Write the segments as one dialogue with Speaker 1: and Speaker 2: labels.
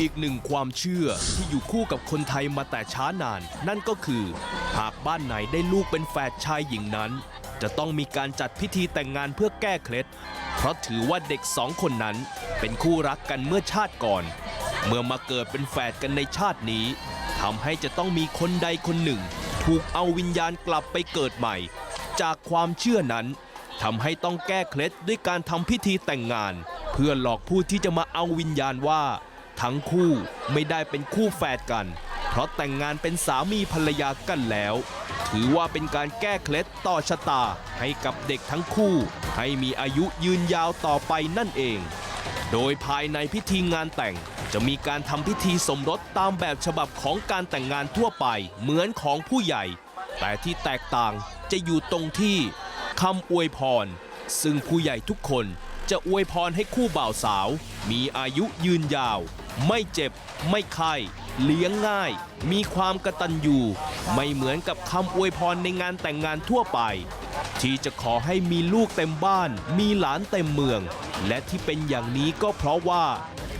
Speaker 1: อีกหนึ่งความเชื่อที่อยู่คู่กับคนไทยมาแต่ช้านาน นั่นก็คือ หากบ้านไหนได้ลูกเป็นแฝดชายหญิงนั้น จะต้องมีการจัดพิธีแต่งงานเพื่อแก้เคล็ด เพราะถือว่าเด็กสองคนนั้น เป็นคู่รักกันเมื่อชาติก่อน เมื่อมาเกิดเป็นแฝดกันในชาตินี้ทำให้จะต้องมีคนใดคนหนึ่ง ถูกเอาวิญญาณกลับไปเกิดใหม่ จากความเชื่อนั้นทำให้ต้องแก้เคล็ดด้วยการทำพิธีแต่งงาน เพื่อหลอกผู้ที่จะมาเอาวิญญาณว่า ทั้งคู่ไม่ได้เป็นคู่แฝดกัน เพราะแต่งงานเป็นสามีภรรยากันแล้ว ถือว่าเป็นการแก้เคล็ดต่อชะตาให้กับเด็กทั้งคู่ ให้มีอายุยืนยาวต่อไปนั่นเอง โดยภายในพิธีงานแต่งจะมีการทำพิธีสมรสตามแบบฉบับของการแต่งงานทั่วไปเหมือนของผู้ใหญ่ แต่ที่แตกต่างจะอยู่ตรงที่คำอวยพร ซึ่งผู้ใหญ่ทุกคนจะอวยพรให้คู่บ่าวสาว มีอายุยืนยาว ไม่เจ็บ ไม่ไข้เลี้ยงง่าย มีความกระตัญญูไม่เหมือนกับคำอวยพรในงานแต่งงานทั่วไป ที่จะขอให้มีลูกเต็มบ้าน มีหลานเต็มเมือง และที่เป็นอย่างนี้ก็เพราะว่า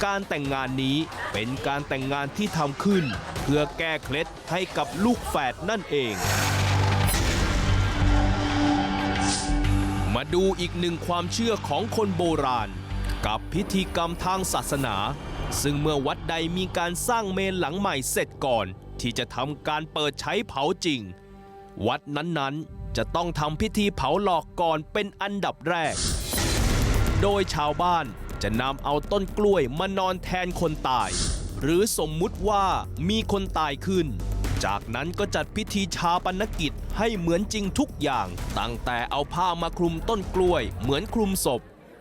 Speaker 1: การแต่งงานนี้เป็นการแต่งงานที่ทำขึ้น เพื่อแก้เคล็ดให้กับลูกแฝดนั่นเองมาดูอีกหนึ่งความเชื่อของคนโบราณ กับพิธีกรรมทางศาสนา ซึ่งเมื่อวัดใดมีการสร้างเมนหลังใหม่เสร็จก่อน ที่จะทำการเปิดใช้เผาจริง วัดนั้นๆ จะต้องทำพิธีเผาหลอกก่อนเป็นอันดับแรก โดยชาวบ้านจะนำเอาต้นกล้วยมานอนแทนคนตาย หรือสมมุติว่ามีคนตายขึ้น จากนั้นก็จัดพิธีชาปนกิจให้เหมือนจริงทุกอย่าง ตั้งแต่เอาผ้ามาคลุมต้นกล้วยเหมือนคลุมศพ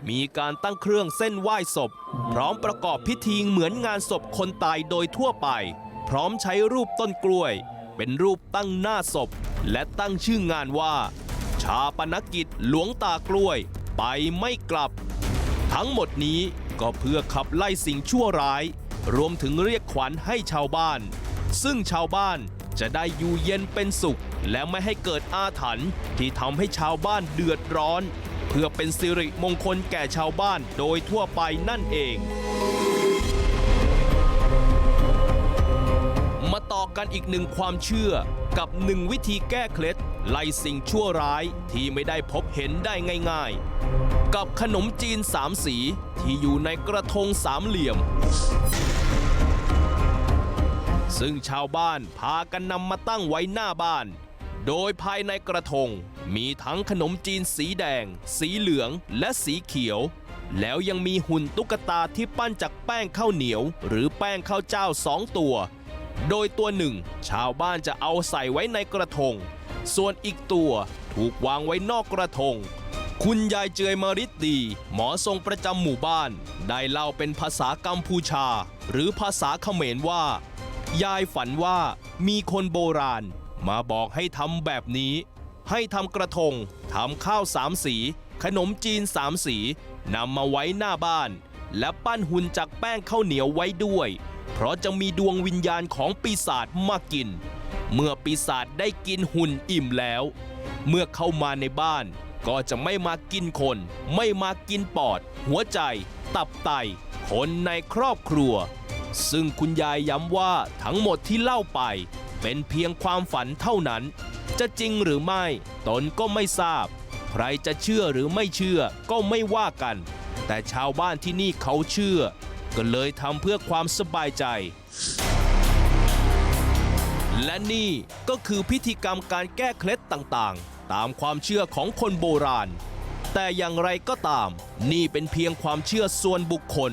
Speaker 1: มีการตั้งเครื่องเส้นไหว้ศพ พร้อมประกอบพิธีเหมือนงานศพคนตายโดยทั่วไป พร้อมใช้รูปต้นกล้วย เป็นรูปตั้งหน้าศพ และตั้งชื่องานว่า ชาปนกิจหลวงตากล้วย ไปไม่กลับ ทั้งหมดนี้ก็เพื่อขับไล่สิ่งชั่วร้าย รวมถึงเรียกขวัญให้ชาวบ้าน ซึ่งชาวบ้านจะได้อยู่เย็นเป็นสุข และไม่ให้เกิดอาถรรพ์ที่ทำให้ชาวบ้านเดือดร้อน พื่อเป็นสิริมงคลแก่ชาวบ้านโดยทั่วไปนั่นเอง มาต่อกันอีกหนึ่งความเชื่อกับหนึ่งวิธีแก้เคล็ดไล่สิ่งชั่วร้ายที่ไม่ได้พบเห็นได้ง่ายๆ กับขนมจีนสามสีที่อยู่ในกระทงสามเหลี่ยม ซึ่งชาวบ้านพากันนำมาตั้งไว้หน้าบ้าน โดยภายในกระทงมีทั้งขนมจีนสีแดง สีเหลืองและสีเขียว แล้วยังมีหุ่นตุ๊กตาที่ปั้นจากแป้งข้าวเหนียว หรือแป้งข้าวเจ้าสองตัว โดยตัวหนึ่ง ชาวบ้านจะเอาใส่ไว้ในกระทง ส่วนอีกตัวถูกวางไว้นอกกระทง คุณยายเจยมาริดดี หมอทรงประจำหมู่บ้าน ได้เล่าเป็นภาษากัมพูชา หรือภาษาเขมรว่า ยายฝันว่ามีคนโบราณ มาบอกให้ทำแบบนี้ ให้ทำกระทงทำข้าวสามสี ขนมจีนสามสีนำมาไว้หน้าบ้าน และปั้นหุ่นจากแป้งข้าวเหนียวไว้ด้วย เพราะจะมีดวงวิญญาณของปีศาจมากิน เมื่อปีศาจได้กินหุ่นอิ่มแล้ว เมื่อเข้ามาในบ้าน ก็จะไม่มากินคน ไม่มากินปอด หัวใจ ตับไต คนในครอบครัว ซึ่งคุณยายย้ำว่าทั้งหมดที่เล่าไป เป็นเพียงความฝันเท่านั้น จะจริงหรือไม่ตนก็ไม่ทราบ ใครจะเชื่อหรือไม่เชื่อก็ไม่ว่ากัน แต่ชาวบ้านที่นี่เขาเชื่อ ก็เลยทำเพื่อความสบายใจ และนี่ก็คือพิธีกรรมการแก้เคล็ดต่างๆ ตามความเชื่อของคนโบราณ แต่อย่างไรก็ตาม นี่เป็นเพียงความเชื่อส่วนบุคคล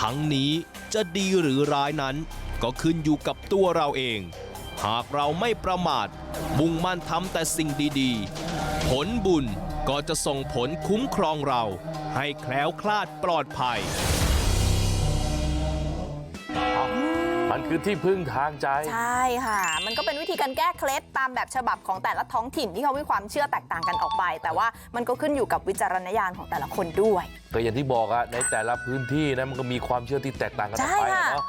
Speaker 1: ทั้งนี้จะดีหรือร้ายนั้นก็ขึ้นอยู่กับตัวเราเอง หากเราไม่ประมาทมุ่งมั่นทำแต่สิ่งดีๆ ผลบุญก็จะส่งผลคุ้มครองเราให้แคล้วคลาดปลอดภัย
Speaker 2: มันคือที่พึ่งทางใจ
Speaker 3: ใช่ค่ะ มันก็เป็นวิธีการแก้เคล็ดตามแบบฉบับของแต่ละท้องถิ่นที่เขามีความเชื่อแตกต่างกันออกไป แต่ว่ามันก็ขึ้นอยู่กับวิจารณญาณของแต่ละคนด้วย
Speaker 2: ก็อย่างที่บอกอะในแต่ละพื้นที่นะมันก็มีความเชื่อที่แตกต่างกันออกไป
Speaker 3: ใช่ค่ะ
Speaker 2: อะเนาะ